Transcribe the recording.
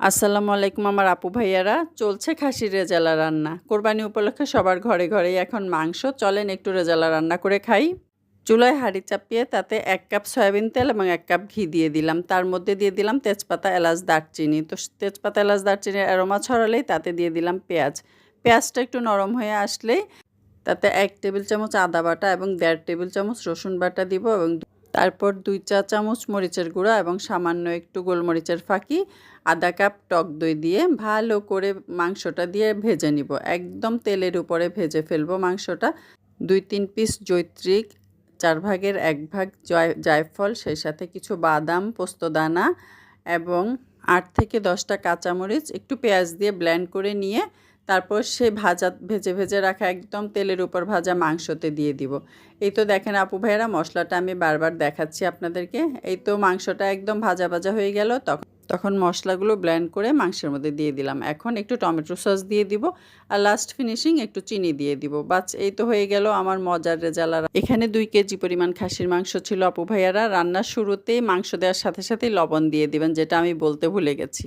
আসসালামু আলাইকুম আমার আপু ভাইয়ারা। চলছে খাসির রেজালা রান্না। কোরবানি উপলক্ষে সবার ঘরে ঘরেই এখন মাংস। চলেন একটু রেজালা রান্না করে খাই। চুলায় হাঁড়ি চাপিয়ে তাতে এক কাপ সয়াবিন তেল এবং এক কাপ ঘি দিয়ে দিলাম। তার মধ্যে দিয়ে দিলাম তেজপাতা, এলাচ, দারচিনি। তো তেজপাতা, এলাচ দারচিনির অ্যারোমা ছড়ালেই তাতে দিয়ে দিলাম পেঁয়াজ। পেঁয়াজটা একটু নরম হয়ে আসলেই তাতে এক টেবিল চামচ আদা বাটা এবং দেড় টেবিল চামচ রসুন বাটা দিব এবং তারপর দুই চা চামচ মরিচের গুঁড়া এবং সামান্য একটু গোলমরিচের ফাঁকি, আধা কাপ টক দই দিয়ে ভালো করে মাংসটা দিয়ে ভেজে নিব। একদম তেলের উপরে ভেজে ফেলব মাংসটা। দুই তিন পিস জৈত্রিক, চার ভাগের এক ভাগ জয়, জায়ফল, সেই সাথে কিছু বাদাম পোস্তদানা এবং আট থেকে দশটা কাঁচামরিচ, একটু পেঁয়াজ দিয়ে ব্লেন্ড করে নিয়ে তারপর সে ভাজা, ভেজে ভেজে রাখা একদম তেলের উপর ভাজা মাংসতে দিয়ে দিব। এই তো দেখেন আপু ভাইয়েরা, মশলাটা আমি বারবার দেখাচ্ছি আপনাদেরকে। এই তো মাংসটা একদম ভাজা ভাজা হয়ে গেল তখন তখন মশলাগুলো ব্লেন্ড করে মাংসের মধ্যে দিয়ে দিলাম। এখন একটু টমেটো সস দিয়ে দিব আর লাস্ট ফিনিশিং একটু চিনি দিয়ে দিব। বাস এই তো হয়ে গেল আমার মজার রেজালা এখানে দুই কেজি পরিমাণ খাসির মাংস ছিল আপু ভাইয়ারা। রান্নার শুরুতেই মাংস দেওয়ার সাথে সাথেই লবণ দিয়ে দিবেন, যেটা আমি বলতে ভুলে গেছি।